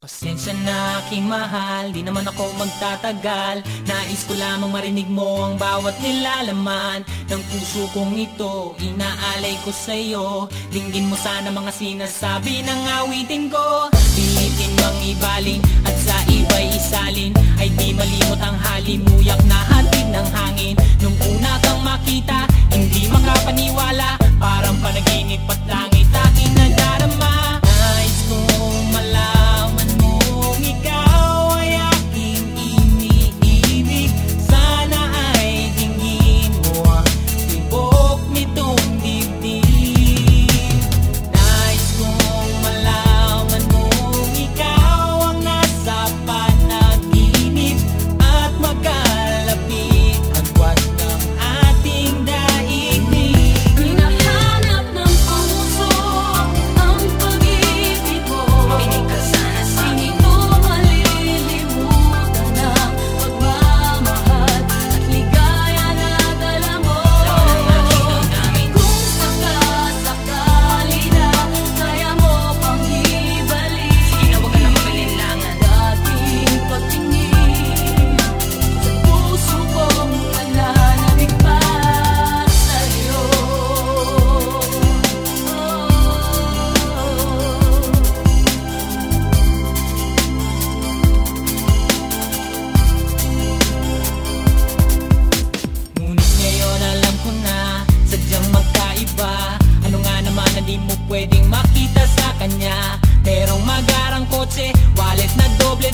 Pasensya na aking mahal, di naman ako magtatagal. Nais ko lamang marinig mo ang bawat nilalaman Ng puso kong ito, inaalay ko sa'yo. Dinggin mo sana mga sinasabi ng awitin ko. Pilitin mang ibaling at sa iba'y isalin. Ay di malimot ang halimuyak na hatid ng hangin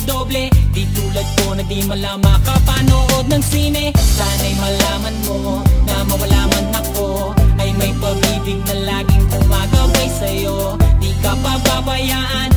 doble-doble Di tulad ko na di malang makapanood ng sine. Sana'y malaman mo Na mawala man ako. Ay may pag-ibig na laging gumagabay sa'yo. Di ka pababayaan